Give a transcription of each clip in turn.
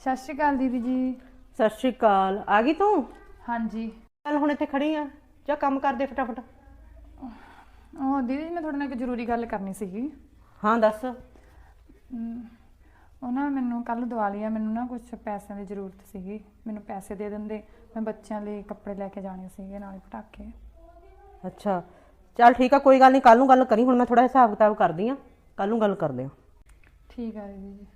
ਸਤਿ ਸ਼੍ਰੀ ਅਕਾਲ ਦੀਦੀ ਜੀ। ਸਤਿ ਸ਼੍ਰੀ ਅਕਾਲ। ਆ ਗਈ ਤੂੰ? ਹਾਂਜੀ। ਚੱਲ ਹੁਣ ਇੱਥੇ ਖੜੀ ਆ। ਜਾ ਕੰਮ ਕਰ ਦੇ ਫਟਾਫਟ। ਉਹ ਦੀਦੀ ਜੀ, ਮੈਂ ਤੁਹਾਡੇ ਨਾਲ ਇੱਕ ਜ਼ਰੂਰੀ ਗੱਲ ਕਰਨੀ ਸੀਗੀ। ਹਾਂ ਦੱਸ। ਅਮ, ਉਹ ਨਾ ਮੈਨੂੰ ਕੱਲ ਦੀਵਾਲੀ ਆ ਮੈਨੂੰ ਨਾ ਕੁਝ ਪੈਸਿਆਂ ਦੀ ਜ਼ਰੂਰਤ ਸੀਗੀ। ਮੈਨੂੰ ਪੈਸੇ ਦੇ ਦਿੰਦੇ। ਮੈਂ ਬੱਚਿਆਂ ਲਈ ਕੱਪੜੇ ਲੈ ਕੇ ਜਾਣੇ ਸੀਗੇ ਨਾਲੇ ਪਟਾਕੇ। ਅੱਛਾ। ਚੱਲ ਠੀਕ ਆ ਕੋਈ ਗੱਲ ਨਹੀਂ ਕੱਲ ਨੂੰ ਗੱਲ ਕਰੀ। ਹੁਣ ਮੈਂ ਥੋੜਾ ਹਿਸਾਬ ਕਿਤਾਬ ਕਰਦੀ ਆ। ਕੱਲ ਨੂੰ ਗੱਲ ਕਰਦੇ ਆ। ਠੀਕ ਆ ਦੀਦੀ ਜੀ।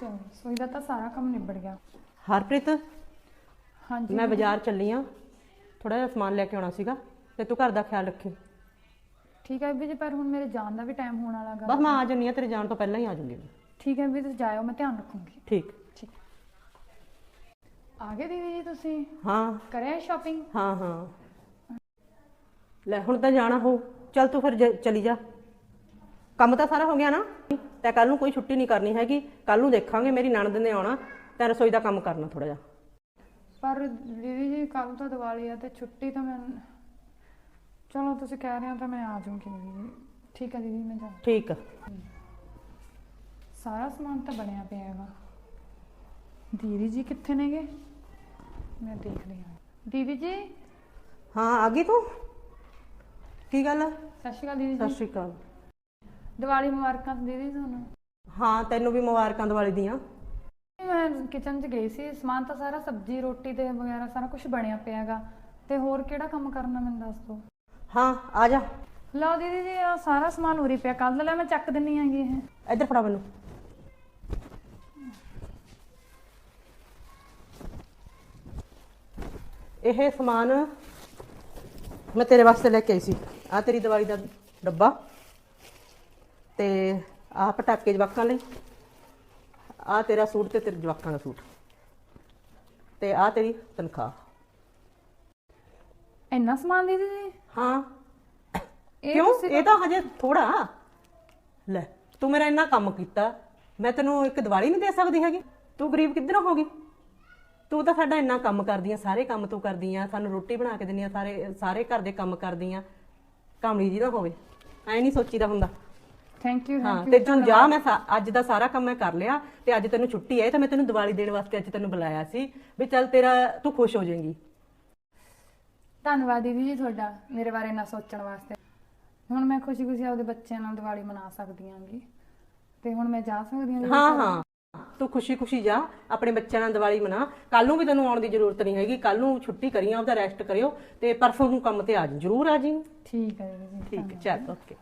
ਚਲੋ ਸੋਈ ਦਾ ਤਾਂ ਸਾਰਾ ਕੰਮ ਨਿਬੜ ਗਿਆ। ਹਰਪ੍ਰੀਤ ਹਾਂਜੀ ਮੈਂ ਬਾਜ਼ਾਰ ਚੱਲੀ ਆ। ਥੋੜਾ ਜਿਹਾ ਸਮਾਨ ਲੈ ਕੇ ਆਉਣਾ ਸੀਗਾ ਤੇ ਤੂੰ ਘਰ ਦਾ ਖਿਆਲ ਰੱਖੀ। ਠੀਕ ਹੈ ਬੀਜੀ ਪਰ ਹੁਣ ਮੇਰੇ ਜਾਣ ਦਾ ਵੀ ਟਾਈਮ ਹੋਣ ਵਾਲਾ ਗਾ। ਬਸ ਮੈਂ ਆ ਜੰਨੀ ਆ ਤੇਰੇ ਜਾਣ ਤੋਂ ਪਹਿਲਾਂ ਹੀ ਆ ਜੂੰਗੀ ਠੀਕ ਹੈ ਵੀ ਤੁਸੀਂ ਜਾਇਓ ਮੈਂ ਧਿਆਨ ਰੱਖੂੰਗੀ। ਠੀਕ। ਠੀਕ। ਆ ਗਏ ਦੀਦੀ ਜੀ ਤੁਸੀਂ? ਹਾਂ। ਕਰਿਆ ਸ਼ਾਪਿੰਗ ਹਾਂ ਹਾਂ। ਲੈ ਹੁਣ ਤਾਂ ਜਾਣਾ ਹੋ ਚੱਲ ਤੂੰ ਫਿਰ ਜ- ਚਲੀ ਜਾ। ਕੰਮ ਤਾਂ ਸਾਰਾ ਹੋ ਗਿਆ ਨਾ। ਤੇ ਕੱਲ ਨੂੰ ਕੋਈ ਛੁੱਟੀ ਨਹੀਂ ਕਰਨੀ ਹੈਗੀ। ਕੱਲ ਨੂੰ ਦੇਖਾਂਗੇ ਮੇਰੀ ਨਣਦ ਨੇ ਆਉਣਾ। ਤੇ ਰਸੋਈ ਦਾ ਕੰਮ ਕਰਨਾ ਥੋੜਾ ਜਿਹਾ। ਪਰ ਦੀਦੀ ਜੀ ਕੱਲ ਤਾਂ ਦੀਵਾਲੀ ਆ ਤੇ ਛੁੱਟੀ ਤਾਂ ਮੈਂ ਚਲੋ ਤੁਸੀਂ ਕਹਿ ਰਹੇ ਹੋ ਤਾਂ ਮੈਂ ਆ ਜਾਊਂਗੀ ਦੀਦੀ ਜੀ। ਠੀਕ ਹੈ ਦੀਦੀ ਮੈਂ ਜਾ ਠੀਕ ਆ। ਸਾਰਾ ਸਮਾਨ ਤਾਂ ਬਣਿਆ ਪਿਆ ਹੈਗਾ। ਦੀਦੀ ਜੀ ਕਿੱਥੇ ਨੇਗੇ? ਮੈਂ ਦੇਖਦੀ ਹਾਂ। ਦੀਦੀ ਜੀ? ਹਾਂ ਆ ਗਈ ਤੂੰ? ਕੀ ਗੱਲ ਆ? ਸਤਿ ਸ਼੍ਰੀ ਅਕਾਲ ਦੀਦੀ ਸਤਿ ਜੀ ਸ਼੍ਰੀ ਅਕਾਲ। ਦੀਵਾਲੀ ਮੁਬਾਰਕਾਂ ਦੀਦੀ ਤੁਹਾਨੂੰ। ਹਾਂ ਤੈਨੂੰ ਵੀ ਮੁਬਾਰਕਾਂ ਦੀਵਾਲੀ ਦੀਆਂ। ਮੈਂ ਕਿਚਨ 'ਚ ਗਈ ਸੀ ਸਮਾਨ ਤਾਂ ਸਾਰਾ ਸਬਜ਼ੀ ਰੋਟੀ ਤੇ ਵਗੈਰਾ ਸਾਰਾ ਕੁਝ ਬਣਿਆ ਪਿਆ ਹੈਗਾ। ਤੇ ਹੋਰ ਕਿਹੜਾ ਕੰਮ ਕਰਨਾ ਮੈਨੂੰ ਦੱਸ ਦਿਓ ਹਾਂ ਆ ਜਾ। ਲਓ ਦੀਦੀ ਜੀ ਆ ਸਾਰਾ ਸਮਾਨ ਉਰੀ ਪਿਆ। ਕੱਲ ਲੈ ਮੈਂ ਚੱਕ ਦਿੰਨੀ ਆਂਗੀ ਇਹ। ਇੱਧਰ ਫੜਾ ਮੈਨੂੰ। ਇਹ ਸਮਾਨ ਮੈਂ ਤੇਰੇ ਵਾਸਤੇ ਲੈ ਕੇ ਆਈ ਸੀ। ਆ ਤੇਰੀ ਦਵਾਈ ਦਾ ਡੱਬਾ। ਤੇ ਆ ਪਟਾਕੇ ਜਵਾਕਾਂ ਲਈ। ਆ ਤੇਰਾ ਸੂਟ ਤੇ ਤੇਰੇ ਜਵਾਕਾਂ ਦਾ ਸੂਟ। ਤੇ ਆ ਤੇਰੀ ਤਨਖਾਹ। ਇੰਨਾ ਸਮਾਨ ਦੀਦੀ ਜੀ ਹਾਂ। ਇਹ ਕਿਉਂ? ਤੁਸੀਂ ਇਹ ਤਾਂ ਹਜੇ ਥੋੜਾ ਲੈ ਤੂੰ ਮੇਰਾ ਇੰਨਾ ਕੰਮ ਕੀਤਾ। ਮੈਂ ਤੈਨੂੰ ਇੱਕ ਦਿਵਾਲੀ ਨਹੀਂ ਦੇ ਸਕਦੀ ਹੈਗੀ। ਤੂੰ ਗਰੀਬ ਕਿੱਧਰੋਂ ਹੋ ਗਈ? ਤੂੰ ਤਾਂ ਸਾਡਾ ਇੰਨਾ ਕੰਮ ਕਰਦੀ ਆ ਸਾਰੇ ਕੰਮ ਤੂੰ ਕਰਦੀ ਆ ਸਾਨੂੰ ਰੋਟੀ ਬਣਾ ਕੇ ਦਿੰਦੀ ਆ ਸਾਰੇ ਸਾਰੇ ਘਰ ਦੇ ਕੰਮ ਕਰਦੀ ਆ ਕਾਮੜੀ ਜੀ ਨਾ ਹੋਵੇ। ਐ ਨਹੀਂ ਸੋਚੀਦਾ ਹੁੰਦਾ। ਥੈਂਕ ਯੂ ਹਾਂ ਤੇ ਤੂੰ ਜਾ ਮੈਂ ਸਾ- ਅੱਜ ਦਾ ਸਾਰਾ ਕੰਮ ਮੈਂ ਕਰ ਲਿਆ ਤੇ ਅੱਜ ਤੈਨੂੰ ਛੁੱਟੀ ਹੈ ਤਾਂ ਮੈਂ ਤੈਨੂੰ ਦਿਵਾਲੀ ਦੇਣ ਵਾਸਤੇ ਅੱਜ ਤੈਨੂੰ ਬੁਲਾਇਆ ਸੀ ਵੀ ਚੱਲ ਤੇਰਾ ਤੂੰ ਖੁਸ਼ ਹੋ ਜਾਏਂਗੀ। ਧੰਨਵਾਦ ਦੀਦੀ ਜੀ ਤੁਹਾਡਾ ਮੇਰੇ ਬਾਰੇ ਨਾ ਸੋਚਣ ਵਾਸਤੇ। ਹੁਣ ਮੈਂ ਖੁਸ਼ੀ-ਖੁਸ਼ੀ ਆਪਦੇ ਬੱਚਿਆਂ ਨਾਲ ਦੀਵਾਲੀ ਮਨਾ ਸਕਦੀ ਆਂਗੀ ਤੇ ਹੁਣ ਮੈਂ ਜਾ ਸਕਦੀ ਹਾਂ ਹਾਂ ਹਾਂ। ਤੂੰ ਖੁਸ਼ੀ-ਖੁਸ਼ੀ ਜਾ ਆਪਣੇ ਬੱਚਿਆਂ ਨਾਲ ਦੀਵਾਲੀ ਮਨਾ। ਕੱਲ ਨੂੰ ਵੀ ਤੈਨੂੰ ਆਉਣ ਦੀ ਜ਼ਰੂਰਤ ਨਹੀਂ ਹੈਗੀ। ਕੱਲ ਨੂੰ ਛੁੱਟੀ ਕਰੀ ਆਪਦਾ ਰੈਸਟ ਕਰਿਓ ਤੇ ਪਰਸੋਂ ਨੂੰ ਕੰਮ ਤੇ ਆ ਜੀ। ਜ਼ਰੂਰ ਆ ਜੀ। ਠੀਕ ਹੈ ਦੀਦੀ ਜੀ ਠੀਕ ਚੱਲ ਓਕੇ